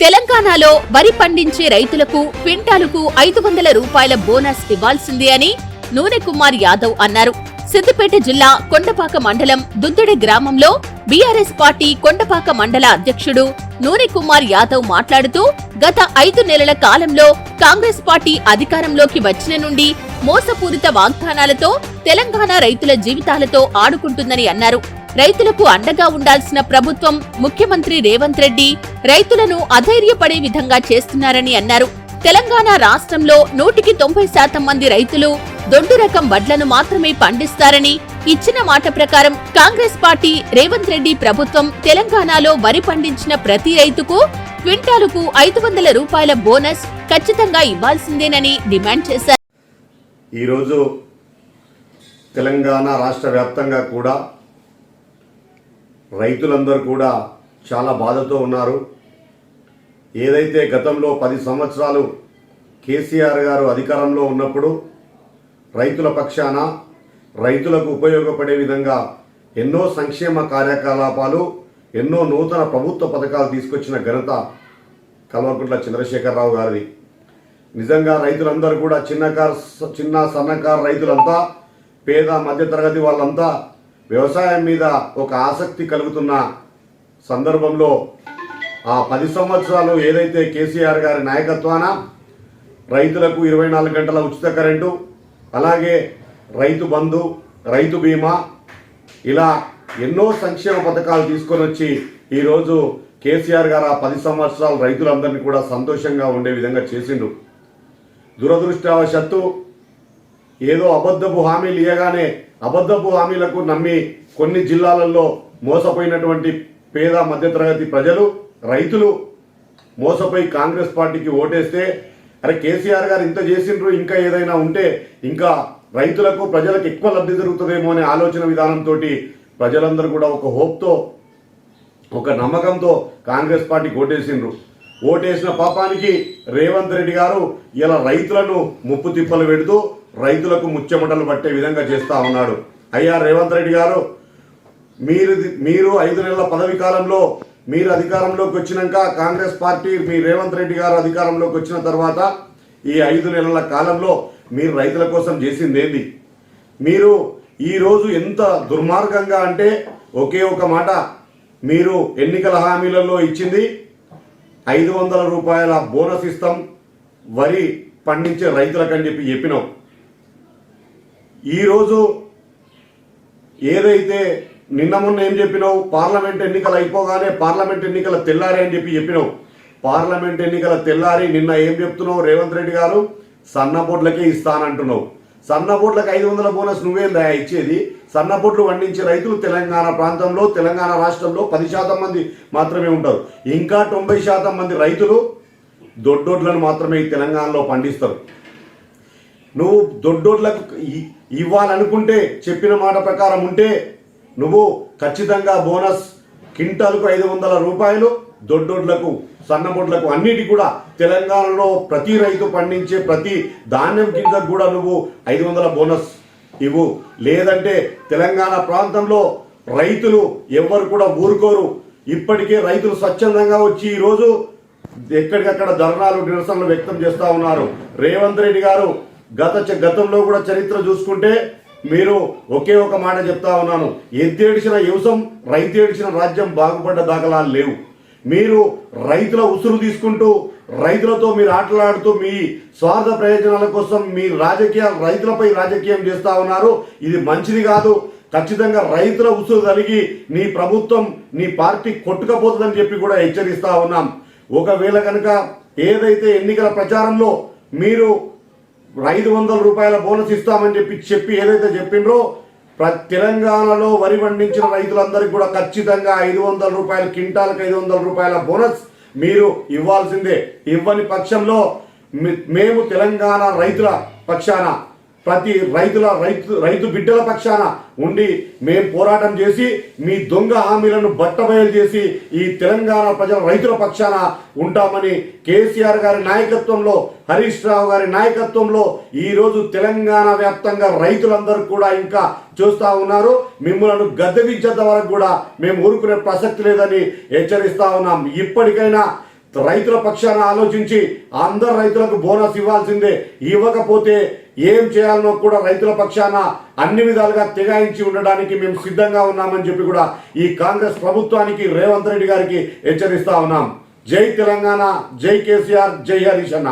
తెలంగాణలో వరి పండించే రైతులకు క్వింటాలుకు ఐదు వందల రూపాయల బోనస్ ఇవ్వాల్సిందే అని నూనె కుమార్ యాదవ్ అన్నారు. సిద్దిపేట జిల్లా కొండపాక మండలం దుద్దుడి గ్రామంలో బీఆర్ఎస్ పార్టీ కొండపాక మండల అధ్యక్షుడు నూనె కుమార్ యాదవ్ మాట్లాడుతూ గత ఐదు నెలల కాలంలో కాంగ్రెస్ పార్టీ అధికారంలోకి వచ్చిన నుండి మోసపూరిత వాగ్దానాలతో తెలంగాణ రైతుల జీవితాలతో ఆడుకుంటుందని అన్నారు. రైతులకు అండగా ఉండాల్సిన ప్రభుత్వం ముఖ్యమంత్రి రేవంత్ రెడ్డి రైతులను అధైర్యపడే విధంగా చేస్తున్నారని అన్నారు. తెలంగాణ రాష్ట్రంలో నూటికి తొంభై శాతం మంది రైతులు దొడ్డు రకం వడ్లను మాత్రమే పండిస్తారని ఇచ్చిన మాట ప్రకారం కాంగ్రెస్ పార్టీ రేవంత్ రెడ్డి ప్రభుత్వం తెలంగాణలో వరి పండించిన ప్రతి రైతుకు క్వింటాలుకు ఐదు వందల రూపాయల బోనస్ ఖచ్చితంగా ఇవ్వాల్సిందేనని డిమాండ్ చేశారు. ఈరోజు తెలంగాణ రాష్ట్ర వ్యాప్తంగా కూడా రైతులందరూ కూడా చాలా బాధతో ఉన్నారు. ఏదైతే గతంలో పది సంవత్సరాలు కేసీఆర్ గారు అధికారంలో ఉన్నప్పుడు రైతుల పక్షాన రైతులకు ఉపయోగపడే విధంగా ఎన్నో సంక్షేమ కార్యకలాపాలు ఎన్నో నూతన ప్రభుత్వ పథకాలు తీసుకొచ్చిన ఘనత కల్వకుంట్ల చంద్రశేఖరరావు గారిది. నిజంగా రైతులందరూ కూడా చిన్నకారు చిన్న సన్నకారు రైతులంతా పేద మధ్యతరగతి వాళ్ళంతా వ్యవసాయం మీద ఒక ఆసక్తి కలుగుతున్న సందర్భంలో ఆ పది సంవత్సరాలు ఏదైతే కేసీఆర్ గారి నాయకత్వాన రైతులకు ఇరవై నాలుగు గంటల ఉచిత కరెంటు అలాగే రైతు బంధు రైతు బీమా ఇలా ఎన్నో సంక్షేమ పథకాలు తీసుకొని వచ్చి ఈరోజు కేసీఆర్ గారు ఆ పది సంవత్సరాలు రైతులందరినీ కూడా సంతోషంగా ఉండే విధంగా చేసిండు. దురదృష్టవశత్తు ఏదో అబద్ధపు హామీలు ఇవ్వగానే అబద్ధపు హామీలకు నమ్మి కొన్ని జిల్లాలలో మోసపోయినటువంటి పేద మధ్యతరగతి ప్రజలు రైతులు మోసపోయి కాంగ్రెస్ పార్టీకి ఓటేస్తే అరే కేసీఆర్ గారు ఇంత చేసిండ్రు ఇంకా ఏదైనా ఉంటే ఇంకా రైతులకు ప్రజలకు ఎక్కువ లబ్ధి జరుగుతుందేమో అనే ఆలోచన విధానంతో ప్రజలందరూ కూడా ఒక హోప్తో ఒక నమ్మకంతో కాంగ్రెస్ పార్టీకి ఓటేసిండ్రు. ఓటేసిన పాపానికి రేవంత్ రెడ్డి గారు ఇలా రైతులను ముప్పు తిప్పలు పెడుతూ రైతులకు ముచ్చెమటలు పట్టే విధంగా చేస్తా ఉన్నాడు. అయ్యా రేవంత్ రెడ్డి గారు మీరు మీరు ఐదు నెలల పదవి కాలంలో మీరు అధికారంలోకి వచ్చినాక కాంగ్రెస్ పార్టీ మీ రేవంత్ రెడ్డి గారు అధికారంలోకి వచ్చిన తర్వాత ఈ ఐదు నెలల కాలంలో మీరు రైతుల కోసం చేసింది ఏంది మీరు ఈరోజు ఎంత దుర్మార్గంగా అంటే ఒకే ఒక మాట మీరు ఎన్నికల హామీలలో ఇచ్చింది ఐదు వందల రూపాయల బోనస్ ఇస్తాం వరి పండించే రైతులకని చెప్పి చెప్పినాం. ఈరోజు ఏదైతే నిన్న మొన్న ఏం చెప్పినావు? పార్లమెంట్ ఎన్నికలు అయిపోగానే పార్లమెంట్ ఎన్నికల తెల్లారి అని చెప్పి చెప్పినావు. పార్లమెంట్ ఎన్నికల తెల్లారి నిన్న ఏం చెప్తున్నావు రేవంత్ రెడ్డి గారు? సన్నబోట్లకే ఇస్తానంటున్నావు. సన్నబోట్లకు ఐదు వందల బోనస్ నువ్వేం దయా ఇచ్చేది. సన్నబోట్లు పండించే రైతులు తెలంగాణ ప్రాంతంలో తెలంగాణ రాష్ట్రంలో పది శాతం మంది మాత్రమే ఉంటారు. ఇంకా తొంభై శాతం మంది రైతులు దొడ్డోడ్లను మాత్రమే తెలంగాణలో పండిస్తారు. నువ్వు దొడ్డోడ్లకు ఇవ్వాలనుకుంటే చెప్పిన మాట ప్రకారం ఉంటే నువ్వు ఖచ్చితంగా బోనస్ క్వింటాల్కు ఐదు వందల రూపాయలు దొడ్డోడ్లకు సన్నబొడ్లకు అన్నిటి కూడా తెలంగాణలో ప్రతి రైతు పండించే ప్రతి ధాన్యం గింజకు కూడా నువ్వు ఐదు వందల బోనస్ ఇవ్వు. లేదంటే తెలంగాణ ప్రాంతంలో రైతులు ఎవ్వరు కూడా ఊరుకోరు. ఇప్పటికే రైతులు స్వచ్ఛందంగా వచ్చి ఈరోజు ఎక్కడికక్కడ ధర్నాలు నిరసనలు వ్యక్తం చేస్తూ ఉన్నారు. రేవంత్ రెడ్డి గారు గత గతంలో కూడా చరిత్ర చూసుకుంటే మీరు ఒకే ఒక మాట చెప్తా ఉన్నాను. ఎత్తేడిచిన యువసం రైతు ఏడిచిన రాజ్యం బాగుపడ్డ దాఖలాలు లేవు. మీరు రైతుల ఉసురు తీసుకుంటూ రైతులతో మీరు ఆటలాడుతూ మీ స్వార్థ ప్రయోజనాల కోసం మీ రాజకీయ రైతులపై రాజకీయం చేస్తా ఉన్నారు. ఇది మంచిది కాదు. ఖచ్చితంగా రైతుల ఉసురు కలిగి నీ ప్రభుత్వం నీ పార్టీ కొట్టుకపోతుందని చెప్పి కూడా హెచ్చరిస్తా ఉన్నాం. ఒకవేళ కనుక ఏదైతే ఎన్నికల ప్రచారంలో మీరు ఐదు వందల రూపాయల బోనస్ ఇస్తామని చెప్పి చెప్పి ఏదైతే చెప్పిండ్రో తెలంగాణలో వరి పండించిన రైతులందరికీ కూడా ఖచ్చితంగా ఐదు వందల రూపాయల క్వింటాల్కి ఐదు వందల రూపాయల బోనస్ మీరు ఇవ్వాల్సిందే. ఇవ్వని పక్షంలో మేము తెలంగాణ రైతుల పక్షాన ప్రతి రైతుల రైతు రైతు బిడ్డల పక్షాన ఉండి మేము పోరాటం చేసి మీ దొంగ హామీలను బట్టబయలు చేసి ఈ తెలంగాణ ప్రజల రైతుల పక్షాన ఉంటామని కేసీఆర్ గారి నాయకత్వంలో హరీష్ రావు గారి నాయకత్వంలో ఈరోజు తెలంగాణ వ్యాప్తంగా రైతులందరూ కూడా ఇంకా చూస్తూ ఉన్నారు. మిమ్మలను గద్దెదించేంత వరకు కూడా మేము ఊరుకునే ప్రసక్తి లేదని హెచ్చరిస్తా ఉన్నాం. ఇప్పటికైనా రైతుల పక్షాన ఆలోచించి అందరు రైతులకు బోనస్ ఇవ్వాల్సిందే. ఇవ్వకపోతే ఏం చేయాలనో కూడా రైతుల పక్షాన అన్ని విధాలుగా తెగాయించి ఉండడానికి మేము సిద్ధంగా ఉన్నామని చెప్పి కూడా ఈ కాంగ్రెస్ ప్రభుత్వానికి రేవంత్ రెడ్డి గారికి హెచ్చరిస్తా ఉన్నాం. జై తెలంగాణ జై కేసీఆర్ జై హరీష్ అన్న.